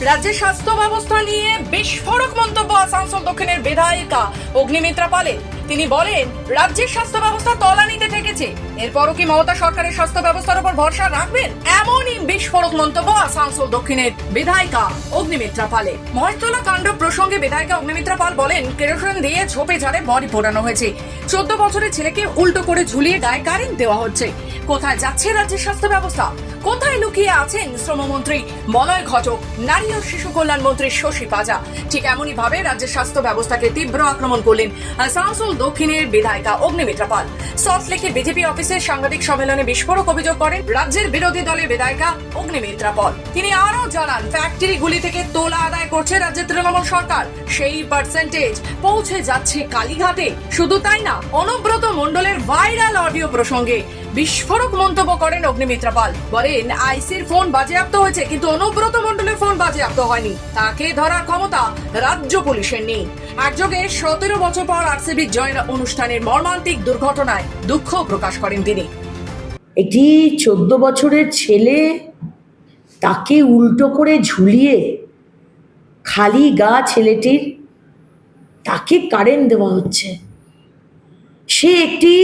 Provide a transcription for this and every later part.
রাজ্যের স্বাস্থ্য ব্যবস্থা নিয়ে বিস্ফোরক মন্তব্য আসানসোল দক্ষিণের বিধায়িকা অগ্নিমিত্রা পালে তিনি বলেন, রাজ্যের স্বাস্থ্য ব্যবস্থা তলানিতে ঠেকেছে। এরপরও কি মমতা সরকারের স্বাস্থ্য ব্যবস্থার উপর ভরসা রাখবেন? এমনই বিস্ফোরক মন্তব্য আসানসোল দক্ষিণের বিধায়িকা অগ্নিমিত্রা পালে মহেশতলা কাণ্ড প্রসঙ্গে বিধায়িকা অগ্নিমিত্রা পাল বলেন, কেরোসিন দিয়ে ঝোপে ঝাড়ে বডি পোড়ানো হয়েছে। চোদ্দ বছরের ছেলেকে উল্টো করে ঝুলিয়ে গায়ে কারেন্ট দেওয়া হচ্ছে। কোথায় যাচ্ছে রাজ্যের স্বাস্থ্য ব্যবস্থা? কোথায় লুকিয়ে আছেন শ্রমমন্ত্রী মলয় ঘটক, নারী ও শিশু কল্যাণ মন্ত্রী শশী পাজা? ঠিক এমনই ভাবে রাজ্যের স্বাস্থ্য ব্যবস্থাকে তীব্র আক্রমণ করলেন আসানসোল দক্ষিণের বিধায়িকা অগ্নিমিত্রা পাল। সল্টলেকে বিজেপি অফিসের সাংবাদিক সম্মেলনে বিস্ফোরক অভিযোগ করেন রাজ্যের বিরোধী দলের বিধায়িকা অগ্নিমিত্রা পাল। তিনি আরও জানান, ফ্যাক্টরিগুলি থেকে তোলা আদায় করছে রাজ্যের তৃণমূল সরকার। সেই পার্সেন্টেজ পৌঁছে যাচ্ছে কালীঘাটে। শুধু তাই না, অনুব্রত মণ্ডলের ভাইরাল অডিও প্রসঙ্গে বিস্ফোরক মন্তব্য করেন অগ্নিমিত্রা পাল। বলেন, আইসির ফোন বাজেয়াপ্ত হয়েছে, কিন্তু অনুব্রত মণ্ডলের ফোন বাজেয়াপ্ত হয়নি। তাকে ধরার ক্ষমতা রাজ্য পুলিশের নেই। একযোগে সতেরো বছর পর আরসিবি জয়ের অনুষ্ঠানের মর্মান্তিক দুর্ঘটনায় দুঃখ প্রকাশ করেন তিনি। এটি চোদ্দ বছরের ছেলে তাকে উল্টো করে ঝুলিয়ে খালি গা ছেলেটির তাকে কারেন্ট দেওয়া হচ্ছে। সে একটি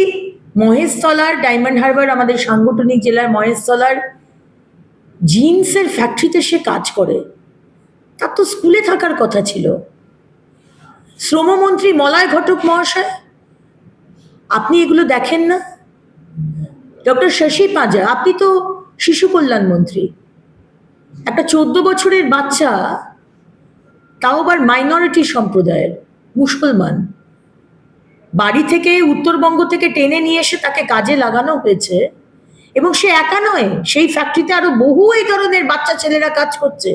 মহেশতলার ডায়মন্ড হারবার, আমাদের সাংগঠনিক জেলার মহেশতলার জিন্সের ফ্যাক্টরিতে সে কাজ করে। তার তো স্কুলে থাকার কথা ছিল। শ্রমমন্ত্রী মলয় ঘটক মহাশয়, আপনি এগুলো দেখেন না? ডক্টর শশী পাঁজা, আপনি তো শিশু কল্যাণ মন্ত্রী। একটা চোদ্দ বছরের বাচ্চা, তাও আবার মাইনরিটি সম্প্রদায়ের, মুসলমান। বাড়ি থেকে উত্তরবঙ্গ থেকে টেনে নিয়ে এসে তাকে কাজে লাগানো হয়েছে, এবং সে একা নয়, সেই ফ্যাক্টরিতে আরও বহু এই ধরনের বাচ্চা ছেলেরা কাজ করছে।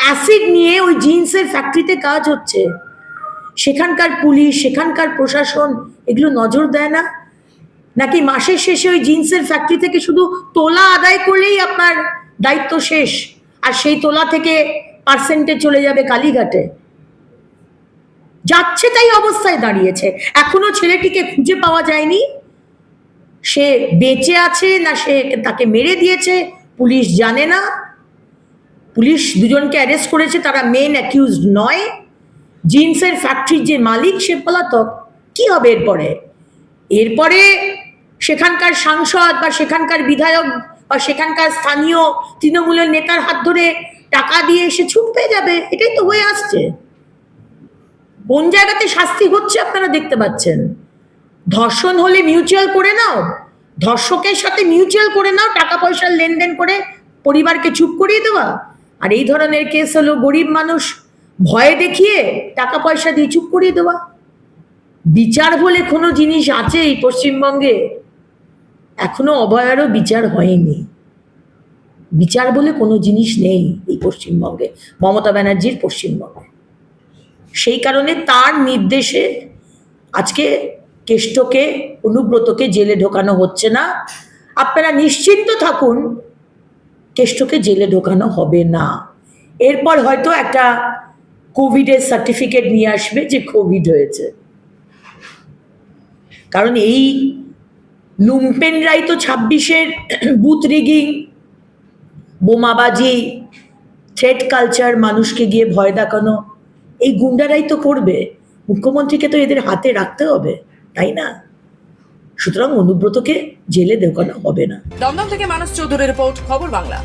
অ্যাসিড নিয়ে ওই জিন্সের ফ্যাক্টরিতে কাজ হচ্ছে। সেখানকার পুলিশ, সেখানকার প্রশাসন, এগুলো নজর দেয় না? নাকি মাসের শেষে ওই জিন্সের ফ্যাক্টরি থেকে শুধু তোলা আদায় করলেই আপনার দায়িত্ব শেষ? আর সেই তোলা থেকে পার্সেন্টে চলে যাবে কালীঘাটে। যাচ্ছে তাই অবস্থায় দাঁড়িয়েছে। এখনও ছেলেটিকে খুঁজে পাওয়া যায়নি। সে বেঁচে আছে না সে তাকে মেরে দিয়েছে, পুলিশ জানে না। পুলিশ দুজনকে অ্যারেস্ট করেছে, তারা মেন অ্যাকিউজড নয়। জিন্সের ফ্যাক্টরির যে মালিক সে পলাতক, কি হবে এরপরে? এরপরে সেখানকার সাংসদ বা সেখানকার বিধায়ক বা সেখানকার স্থানীয় তৃণমূলের নেতার হাত ধরে টাকা দিয়ে এসে ছুট পেয়ে যাবে, এটাই তো হয়ে আসছে। কোন জায়গাতে শাস্তি হচ্ছে আপনারা দেখতে পাচ্ছেন? ধর্ষণ হলে মিউচুয়াল করে নাও, ধর্ষকের সাথে মিউচুয়াল করে নাও টাকা পয়সার লেনদেন করে পরিবারকে চুপ করিয়ে দেওয়া। আর এই ধরনের কেস হলো গরিব মানুষ ভয়ে দেখিয়ে টাকা পয়সা দিয়ে চুপ করিয়ে দেওয়া। বিচার বলে কোনো জিনিস আছে এই পশ্চিমবঙ্গে? এখনও অভয়ারও বিচার হয়নি। বিচার বলে কোনো জিনিস নেই এই পশ্চিমবঙ্গে, মমতা ব্যানার্জির পশ্চিমবঙ্গে। সেই কারণে তার নির্দেশে আজকে কেষ্টকে, অনুব্রতকে জেলে ঢোকানো হচ্ছে না। আপনারা নিশ্চিন্ত থাকুন, কেষ্টকে জেলে ঢোকানো হবে না। এরপর হয়তো একটা কোভিডের সার্টিফিকেট নিয়ে আসবে যে কোভিড হয়েছে। কারণ এই লুম্পেনরাই তো ছাব্বিশের বুথ রিগিং বোমাবাজি থ্রেড কালচার মানুষকে গিয়ে ভয় দেখানো, এই গুন্ডারাই তো করবে। মুখ্যমন্ত্রীকে তো এদের হাতে রাখতে হবে, তাই না? সুতরাং অনুব্রতকে জেলে দেওয়ানো হবে না। দমদম থেকে মানস চৌধুরীর রিপোর্ট, খবর বাংলা।